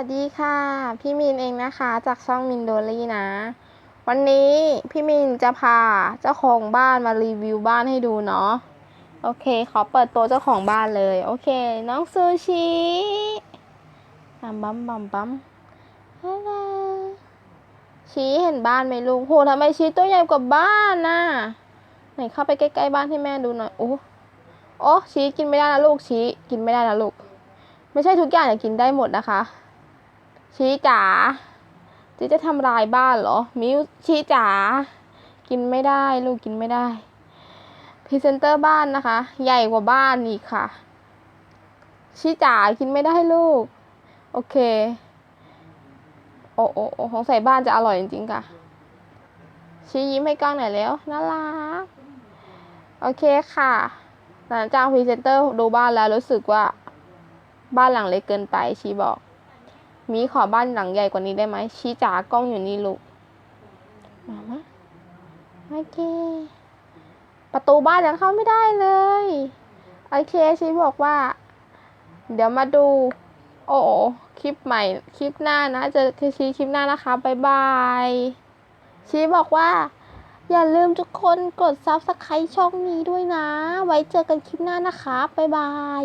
วัสดีค่ะ พี่มินเองนะคะ จากช่องมินโดลี่นะ วันนี้พี่มินจะพาเจ้าของบ้านมารีวิวบ้านให้ดูเนาะโอเค ขอเปิดตัวเจ้าของบ้านเลย โอเค น้องซูชิบัมบัมบัมบัมฮัลโหลชี้เห็นบ้านไหมลุงโหทำไมชี้ตัวใหญ่กว่าบ้านน่ะไหนเข้าไปใกล้ๆบ้านให้แม่ดูหน่อยโอ้โอ้ชี้กินไม่ได้นะลูกชี้กินไม่ได้นะลูกไม่ใช่ทุกอย่างจะกินได้หมดนะคะ ชี้จ๋าจีจะทำลายบ้านเหรอ มิวชี้จ๋า กินไม่ได้ ลูกกินไม่ได้ พรีเซนเตอร์บ้านนะคะ ใหญ่กว่าบ้านอีกค่ะ ชี้จ๋า กินไม่ได้ลูก โอเค โอ้โอ้โอ้ของใส่บ้านจะอร่อยจริงๆค่ะ ชี้ยิ้มให้กล้องหน่อยแล้ว น่ารัก โอเคค่ะ หลังจากพรีเซนเตอร์ดูบ้านแล้วรู้สึกว่า บ้านหลังเล็กเกินไป ชี้บอก มีขอบ้านหลังใหญ่กว่านี้ได้ไหมชี้จ๋ากล้องอยู่นี่ลูกมามะโอเค ประตูบ้านยังเข้าไม่ได้เลยโอเคชี้บอกว่า เดี๋ยวมาดู โอ้คลิปใหม่ คลิปหน้านะเจอชีคลิปหน้านะคะบายบายชี้บอกว่า อย่าลืมทุกคนกดซับสไครต์ช่องนี้ด้วยนะ ไว้เจอกันคลิปหน้านะคะบายบาย